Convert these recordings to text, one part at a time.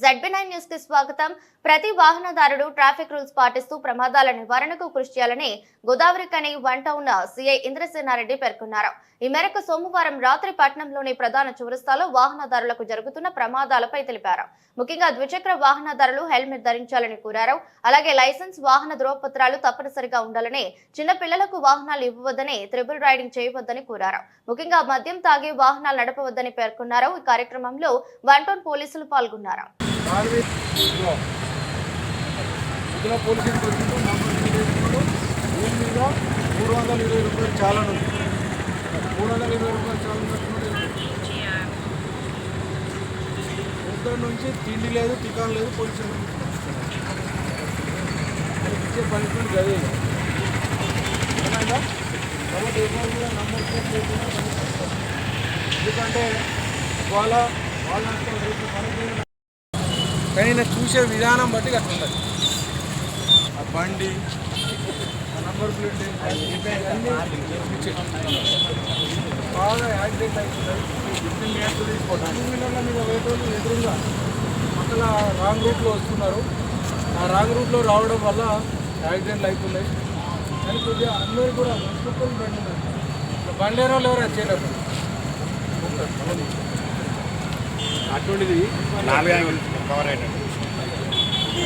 ZB nine న్యూస్కి స్వాగతం. ప్రతి వాహనదారుడు ట్రాఫిక్ రూల్స్ పాటిస్తూ ప్రమాదాల నివారణకు కృషి చేయాలని గోదావరి కని వన్ టౌన్ సీఐ ఇంద్రసేనారెడ్డి పేర్కొన్నారు. ఈ మేరకు సోమవారం రాత్రి పట్టణంలోని ప్రధాన చౌరస్తాలో వాహనదారులకు జరుగుతున్న ప్రమాదాలపై తెలిపారు. ముఖ్యంగా ద్విచక్ర వాహనదారులు హెల్మెట్ ధరించాలని కోరారు. అలాగే లైసెన్స్ వాహన ధ్రువపత్రాలు తప్పనిసరిగా ఉండాలని చిన్నపిల్లలకు వాహనాలు ఇవ్వవద్దని త్రిబుల్ రైడింగ్ చేయవద్దని కోరారు. ముఖ్యంగా మద్యం తాగి వాహనాలు నడపవద్దని పేర్కొన్నారు. ఈ కార్యక్రమంలో వన్ టౌన్ పోలీసులు పాల్గొన్నారు. ఆర్వీ ఇదిగో. పొద్దున పోలీసులు దొరికిండు నంబర్ దీని మీద మూడు వందల ఇరవై రూపాయలు చాలా ఉంది. మూడు వందల ఇరవై రూపాయలు చాలా కట్టుకున్నాడు నుంచి తిండి లేదు టికాన్ లేదు పోలీసులు ఇచ్చే పనిష్మెంట్ అదే కాబట్టి ఎవరు కూడా నమ్మకం ఎందుకంటే వాళ్ళ వాళ్ళ పని కానీ నేను చూసే విధానం బట్టి అట్లా ఉండదు ఆ బండి నంబర్ ప్లేట్ బాగా యాక్సిడెంట్ అవుతున్నాయి ఫిఫ్టీన్ మినిట్స్ తీసుకోవడం టూ వీలర్ల మీద వేటోళ్ళు ఎదురుగా పక్కన రాంగ్ రూట్లో వస్తున్నారు. ఆ రాంగ్ రూట్లో రావడం వల్ల యాక్సిడెంట్లు అవుతున్నాయి కానీ కొద్దిగా అందరూ కూడా బండి ఉన్నారు. బండి ఎవరు వచ్చేటప్పుడు అటువంటిది నాలుగు యాంగిల్ కవర్ అయ్యేటట్టు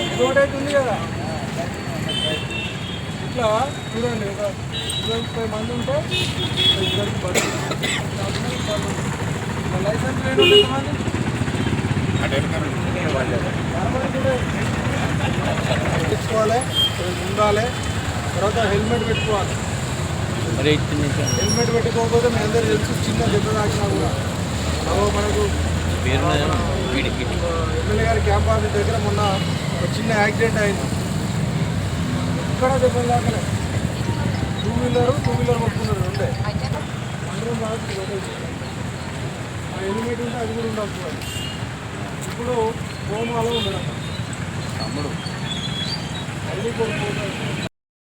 ఇంకోటి ఉంది కదా. ఇట్లా చూడండి ఒక ఇరవై ముప్పై మంది ఉంటే ఇద్దరికి బస్సు లైసెన్స్ లేని ఎంతమంది? తెచ్చుకోవాలి ఉండాలి. తర్వాత హెల్మెట్ పెట్టుకోవాలి. హెల్మెట్ పెట్టుకోకపోతే మీ అందరూ తెలుసు చిన్న దెబ్బ తాకినా కూడా. ఎమ్మెల్యే గారి క్యాంప్ ఆఫీస్ దగ్గర మొన్న ఒక చిన్న యాక్సిడెంట్ అయింది. ఇక్కడ దెబ్బలు తాకలే టూ వీలర్ టూ వీలర్ కొట్టుకున్నారు ఉండే అందరం. ఆ హెల్మెట్ ఉంటే అది కూడా ఉండాలి ఇప్పుడు హోమాలో ఉండడం తమ్ముడు. కొడుకు